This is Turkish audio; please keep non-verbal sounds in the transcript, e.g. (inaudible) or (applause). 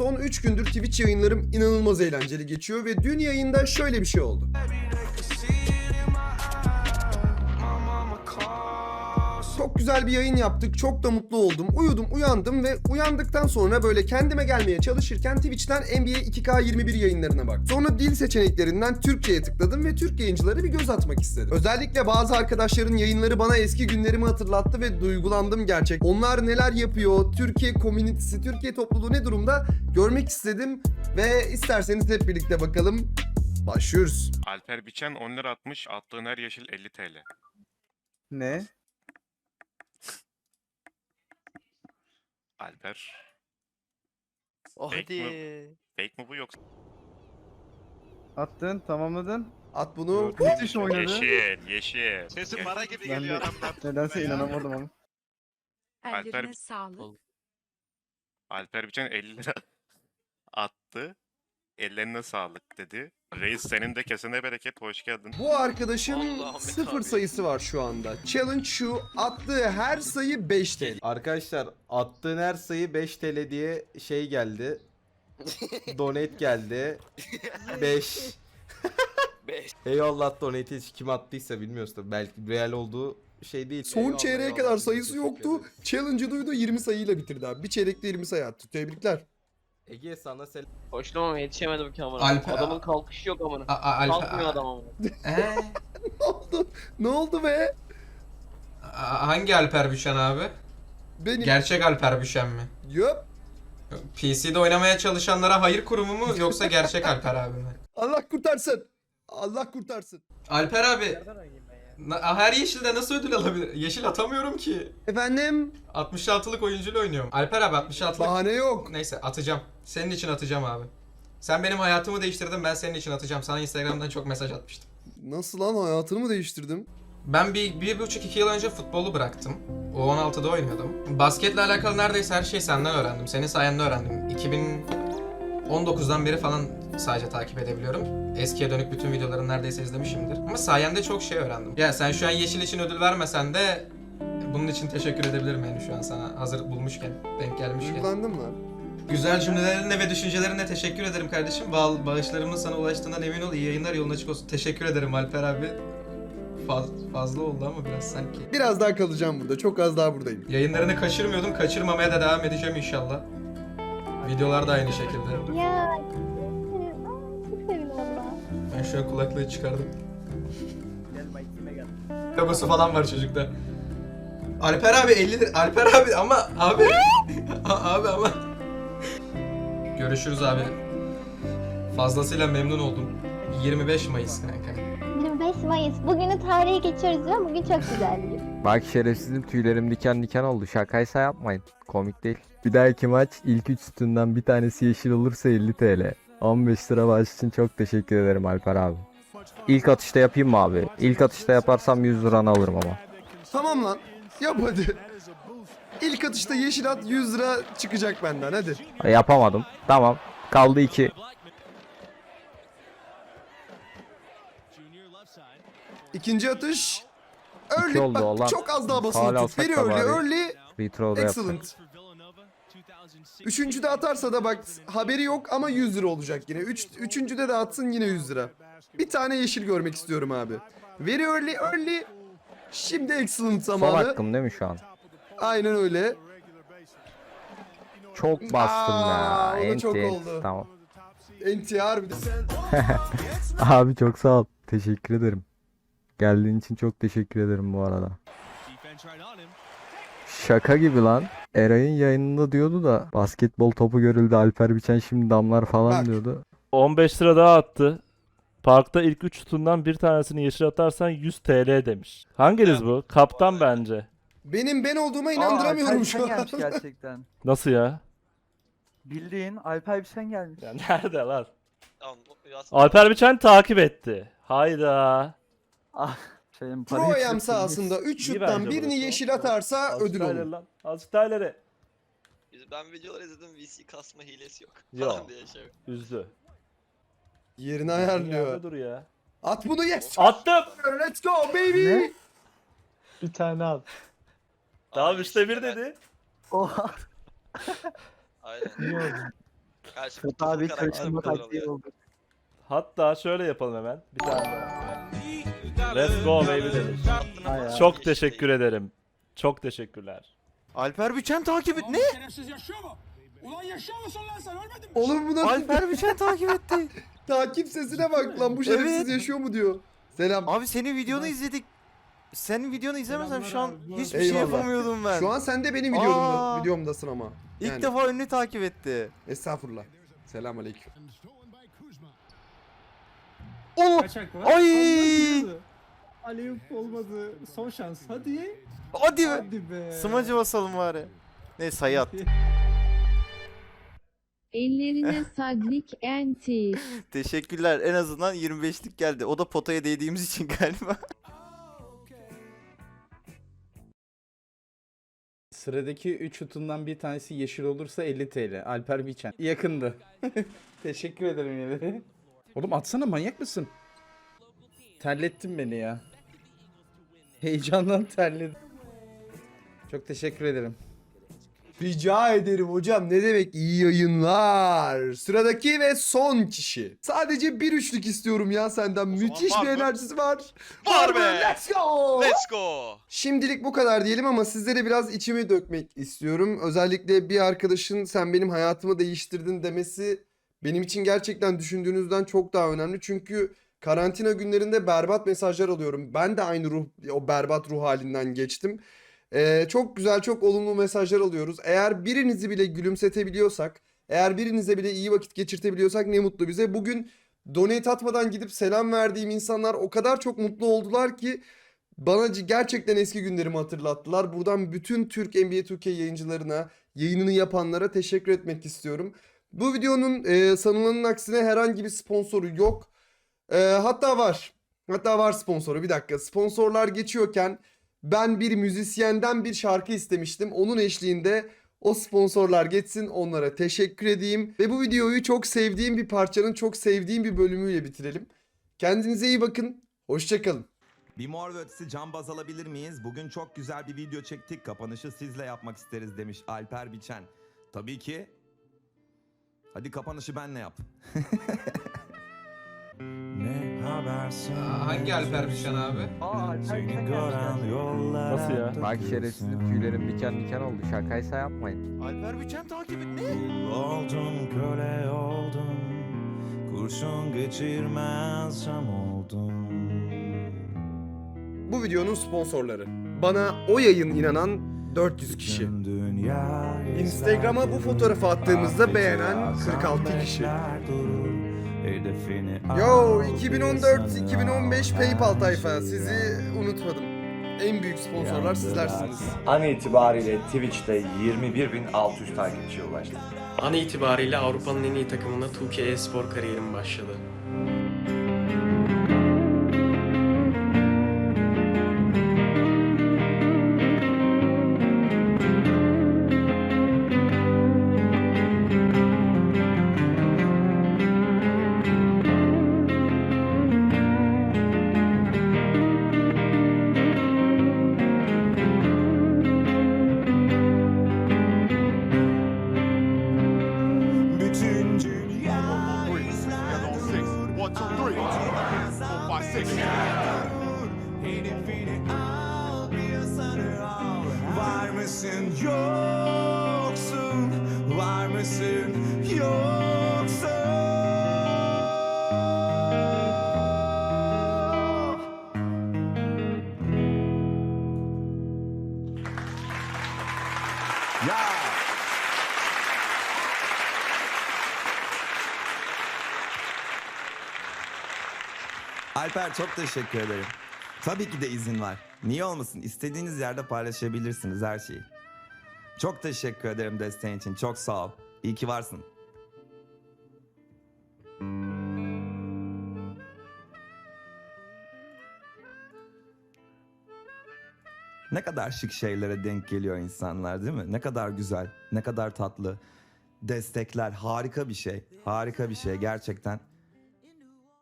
Son 3 gündür Twitch yayınlarım inanılmaz eğlenceli geçiyor ve dün yayında şöyle bir şey oldu. Çok güzel bir yayın yaptık. Çok da mutlu oldum. Uyudum, uyandım ve uyandıktan sonra böyle kendime gelmeye çalışırken Twitch'ten NBA 2K21 yayınlarına bak. Sonra dil seçeneklerinden Türkçe'ye tıkladım ve Türk yayıncıları bir göz atmak istedim. Özellikle bazı arkadaşların yayınları bana eski günlerimi hatırlattı ve duygulandım gerçek. Onlar neler yapıyor, Türkiye komünitesi, Türkiye topluluğu ne durumda görmek istedim ve isterseniz hep birlikte bakalım. Başlıyoruz. Alper Biçen 10 lira atmış. Attığın her yeşil 50 TL. Ne? Alper. Oh Fake hadi. mi? Fake mi bu yoksa? Attın, tamamladın. At bunu. Müthiş oynadı. Yeşil, yeşil. Sesin para gibi Ben geliyor de adamdan. (laughs) nedense inanamadım ama. Alper- Ellerine sağlık. Alper Biçen 50 lira attı. Ellerine sağlık dedi. Reis senin de kesene bereket hoş geldin. Bu arkadaşın Allah'ım sıfır abi. sayısı var şu anda. Challenge şu attığı her sayı 5 TL. Arkadaşlar attığın her sayı 5 TL diye şey geldi. (laughs) Donate geldi. 5. Beş. Eyvallah donate hiç kim attıysa bilmiyoruz tabii. Belki real olduğu şey değil. Son Eyvallah, çeyreğe eyvallah. kadar sayısı Teşekkür yoktu. ederim. Challenge'ı duydu 20 sayıyla bitirdi abi. Bir çeyrekte 20 sayı attı. Tebrikler. Ege sana selam. Koştum ama yetişemedim ki amına. Alper- Adamın kalkışı yok amına. A- a- Alper- Kalkmıyor adam amına. (laughs) Ee, (laughs) Ne oldu? Ne oldu be? a- hangi Alper Büşen abi? Benim. Gerçek Alper Büşen mi? Yup. PC'de oynamaya çalışanlara hayır kurumu mu yoksa gerçek Alper abi mi? (laughs) Allah kurtarsın. Allah kurtarsın. Alper abi na- her yeşilde nasıl ödül alabilir? Yeşil atamıyorum ki. Efendim? 66'lık oyuncuyla oynuyorum. Alper abi 66'lık. Bahane yok. Neyse atacağım. Senin için atacağım abi. Sen benim hayatımı değiştirdin ben senin için atacağım. Sana Instagram'dan çok mesaj atmıştım. Nasıl lan hayatını mı değiştirdim? Ben bir, bir buçuk iki yıl önce futbolu bıraktım. U16'da oynuyordum. Basketle alakalı neredeyse her şeyi senden öğrendim. Senin sayende öğrendim. 2019'dan beri falan sadece takip edebiliyorum. Eskiye dönük bütün videolarını neredeyse izlemişimdir. Ama sayende çok şey öğrendim. Ya sen şu an Yeşil için ödül vermesen de bunun için teşekkür edebilirim yani şu an sana hazır bulmuşken, denk gelmişken. Duygulandım lan. Güzel cümlelerinle ve düşüncelerinle teşekkür ederim kardeşim. Bağ bağışlarımın sana ulaştığından emin ol. İyi yayınlar yolun açık olsun. Teşekkür ederim Alper abi. Faz- fazla oldu ama biraz sanki. Biraz daha kalacağım burada. Çok az daha buradayım. Yayınlarını kaçırmıyordum. Kaçırmamaya da devam edeceğim inşallah. Videolar da aynı şekilde. Ya Ben şu an kulaklığı çıkardım. Logosu falan var çocukta. Alper abi 50 lira. Alper abi ama abi. (laughs) Abi ama. Görüşürüz abi. Fazlasıyla memnun oldum. 25 Mayıs kanka. 25 Mayıs. Bugünü tarihe geçiyoruz ve bugün çok güzel bir gün. Bak şerefsizim tüylerim diken diken oldu. Şakaysa yapmayın. Komik değil. Bir dahaki maç ilk üç sütundan bir tanesi yeşil olursa 50 TL. 15 lira bağış için çok teşekkür ederim Alper abi. İlk atışta yapayım mı abi? İlk atışta yaparsam 100 liranı alırım ama. Tamam lan. Yap hadi. İlk atışta yeşil at 100 lira çıkacak benden hadi. Yapamadım. Tamam. Kaldı 2. İkinci atış. İki Early oldu bak olan. çok az daha basılı Faul tut. da early bari. early. Yaptım. Excellent. Üçüncüde atarsa da bak haberi yok ama 100 lira olacak yine. Üç, üçüncüde de atsın yine 100 lira. Bir tane yeşil görmek istiyorum abi. Very early early. Şimdi excellent Son zamanı. hakkım değil mi şu an? Aynen öyle. Çok bastım Aa, ya. o da çok Enti, enti. oldu. Tamam. NTR bir de. Abi çok sağ ol. Teşekkür ederim. Geldiğin için çok teşekkür ederim bu arada. Şaka gibi lan. Eray'ın yayınında diyordu da basketbol topu görüldü Alper Biçen şimdi damlar falan Bak. diyordu. 15 lira daha attı. Parkta ilk 3 tutundan bir tanesini yeşil atarsan 100 TL demiş. Hanginiz bu? Kaptan bence. Benim ben olduğuma inandıramıyorum şu an. gelmiş (laughs) gerçekten. Nasıl ya? Bildiğin Alper Bişen gelmiş. Ya nerede lan? Alper Biçen takip etti. Hayda. Ah, şeyin Pro Am sahasında 3 İyi şuttan bence birini burası. yeşil atarsa Azıcık ödül daha olur. lan. Azıcık daha ileri. Biz- Ben videolar izledim VC kasma hilesi yok. Yok. Falan diye şey. Üzdü. Yerini ayarlıyor. dur ya. At bunu yes. Attım. Let's go baby. Ne? Bir tane al. Tamam Abi işte bir ben- dedi. Oha. Aynen. (laughs) İyi oldu. Karşı Fırat abi karakter kaçırma kadar taktiği oluyor. oldu. Hatta şöyle yapalım hemen. Bir tane daha. Let's go baby ya. Çok teşekkür ederim. Çok teşekkürler. Alper Biçen takip et. Ne? Oğlum bu nasıl? Alper Biçen takip etti. (laughs) Takip sesine bak lan bu şerefsiz Evet. yaşıyor mu diyor. Selam. Abi senin videonu izledik. Senin videonu izlemesem şu an hiçbir şey Eyvallah. yapamıyordum ben. Şu an sen de benim videomda, Aa. videomdasın ama. İlk Yani, defa ünlü takip etti. Estağfurullah. Selam aleyküm. Oh! Ay! Aleyhüp olmadı. Son şans. Hadi. Hadi be. Hadi be. Smacı basalım bari. Ne sayı at. (laughs) Ellerine (laughs) sadlik enti. Teşekkürler. En azından 25'lik geldi. O da potaya değdiğimiz için (laughs) galiba. Sıradaki 3 şutundan bir tanesi yeşil olursa 50 TL. Alper Biçen. Yakındı. Teşekkür ederim yine. Oğlum atsana manyak mısın? Terlettin beni ya. Heyecandan terledim. Çok teşekkür ederim. Rica ederim hocam ne demek iyi yayınlar. Sıradaki ve son kişi. Sadece bir üçlük istiyorum ya senden. Müthiş var bir mı? enerjisi var. Var mı? be! Let's go. Let's go! Şimdilik bu kadar diyelim ama sizlere biraz içimi dökmek istiyorum. Özellikle bir arkadaşın sen benim hayatımı değiştirdin demesi benim için gerçekten düşündüğünüzden çok daha önemli. Çünkü karantina günlerinde berbat mesajlar alıyorum. Ben de aynı ruh, o berbat ruh halinden geçtim. Ee, çok güzel, çok olumlu mesajlar alıyoruz. Eğer birinizi bile gülümsetebiliyorsak, eğer birinize bile iyi vakit geçirtebiliyorsak ne mutlu bize. Bugün donate atmadan gidip selam verdiğim insanlar o kadar çok mutlu oldular ki bana gerçekten eski günlerimi hatırlattılar. Buradan bütün Türk NBA 2K yayıncılarına, yayınını yapanlara teşekkür etmek istiyorum. Bu videonun e, sanılanın aksine herhangi bir sponsoru yok. E, hatta var. Hatta var sponsoru. Bir dakika. Sponsorlar geçiyorken ben bir müzisyenden bir şarkı istemiştim. Onun eşliğinde o sponsorlar geçsin onlara teşekkür edeyim. Ve bu videoyu çok sevdiğim bir parçanın çok sevdiğim bir bölümüyle bitirelim. Kendinize iyi bakın. Hoşçakalın. Bir mor ve ötesi cambaz alabilir miyiz? Bugün çok güzel bir video çektik. Kapanışı sizle yapmak isteriz demiş Alper Biçen. Tabii ki. Hadi kapanışı benle yap. (laughs) habersin? Aa, hangi Alper Biçen abi? Aa Alper yollara Nasıl ya? Bak şerefsizim tüylerim diken diken oldu. Şakaysa yapmayın. Alper Biçen takip et. Ne? Oldum köle oldum. Kurşun geçirmez cam oldum. Bu videonun sponsorları. Bana o yayın inanan 400 kişi. Instagram'a bu fotoğrafı attığımızda beğenen 46 kişi. Yo 2014-2015 PayPal tayfa sizi unutmadım. En büyük sponsorlar sizlersiniz. An itibariyle Twitch'te 21.600 takipçiye ulaştı. An itibariyle Avrupa'nın en iyi takımında 2K Espor kariyerim başladı. Mısın yoksun Var mısın yoksun Alper çok teşekkür ederim. Tabii ki de izin var. Niye olmasın? İstediğiniz yerde paylaşabilirsiniz her şeyi. Çok teşekkür ederim desteğin için. Çok sağ ol. İyi ki varsın. Ne kadar şık şeylere denk geliyor insanlar değil mi? Ne kadar güzel, ne kadar tatlı. Destekler harika bir şey. Harika bir şey gerçekten.